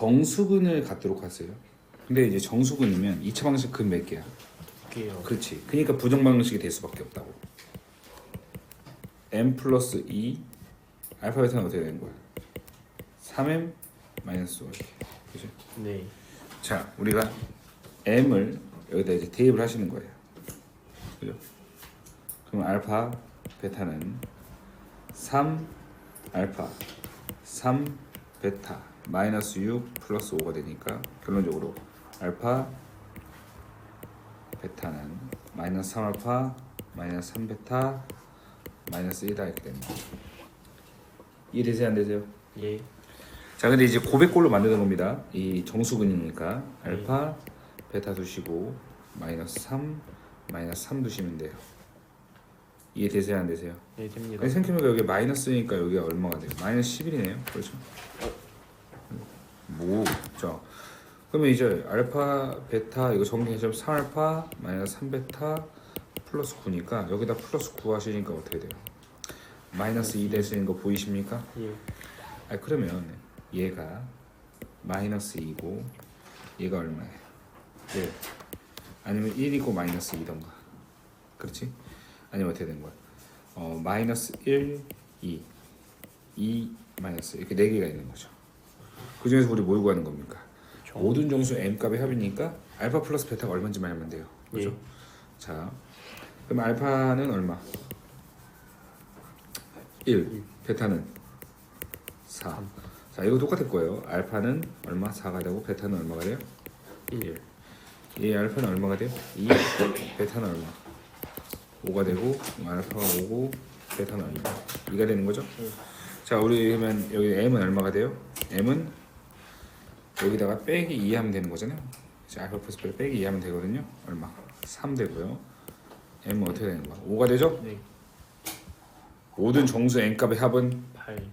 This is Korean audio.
정수근을 갖도록 하세요. 근데 이제 정수근이면 2차 방식 근 몇 개야? 게요. 그렇지. 그러니까 부정 방식이 될 수밖에 없다고. m 플러스 2 알파 베타는 어떻게 되는 거야? 3m 마이너스 5 이렇게. 그죠? 네. 자, 우리가 m을 여기다 이제 대입을 하시는 거예요. 그죠? 그럼 알파 베타는 3 알파 3 베타 마이너스 6 플러스 5가 되니까 결론적으로 알파 베타는 마이너스 3 알파 마이너스 3 베타 마이너스 1다 이렇게 됩니다. 이해되세요 안 되세요? 예. 자 근데 이제 고백골로 만드는 겁니다 이 정수근이니까 알파 베타 두시고 마이너스 3 마이너스 3 두시면 돼요 이해되세요 안 되세요? 예, 됩니다. 아니 생각해보니까 여기 마이너스니까 여기가 얼마가 돼요? 마이너스 11이네요 그렇죠? 뭐? 자 그러면 이제 알파 베타 이거 정리해서 3알파 마이너스 3베타 플러스 9니까 여기다 플러스 9 하시니까 어떻게 돼요? 마이너스 2 되시는 거 보이십니까? 예. 아 그러면 얘가 마이너스 2고 얘가 얼마예요? 1 아니면 1이고 마이너스 2던가 그렇지? 아니면 어떻게 된 거야? 어 마이너스 1, 2 2 마이너스 이렇게 네 개가 있는 거죠 그 중에서 우리 뭘 구하는 겁니까? 정- 모든 정수 m 값의 합이니까 알파 플러스 베타가 얼마인지 말하면 돼요 그죠? 예. 자 그럼 알파는 얼마? 1 베타는 4자 이거 똑같을 거예요 알파는 얼마? 4가 되고 베타는 얼마가 돼요? 1 이 알파는 얼마가 돼요? 2 베타는 얼마? 5가 되고 알파가 5고 베타는 얼마? 2가 되는 거죠? 자 우리 그러면 여기 m은 얼마가 돼요? m은 여기다가 빼기 2 하면 되는 거잖아요 자 알파 베타 빼기 2 하면 되거든요 얼마? 3 되고요 m은 어떻게 되는 거야? 5가 되죠? 네. 모든 정수 n 값의 합은 8.